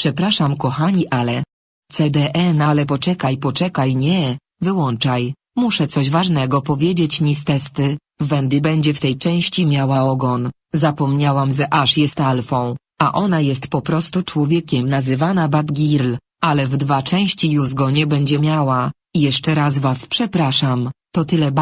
Przepraszam kochani ale... CDN no ale poczekaj poczekaj nie, wyłączaj, muszę coś ważnego powiedzieć nistesty, Wendy będzie w tej części miała ogon, zapomniałam że aż jest alfą, a ona jest po prostu człowiekiem nazywana Bad Girl, ale w dwa części już go nie będzie miała, jeszcze raz was przepraszam, to tyle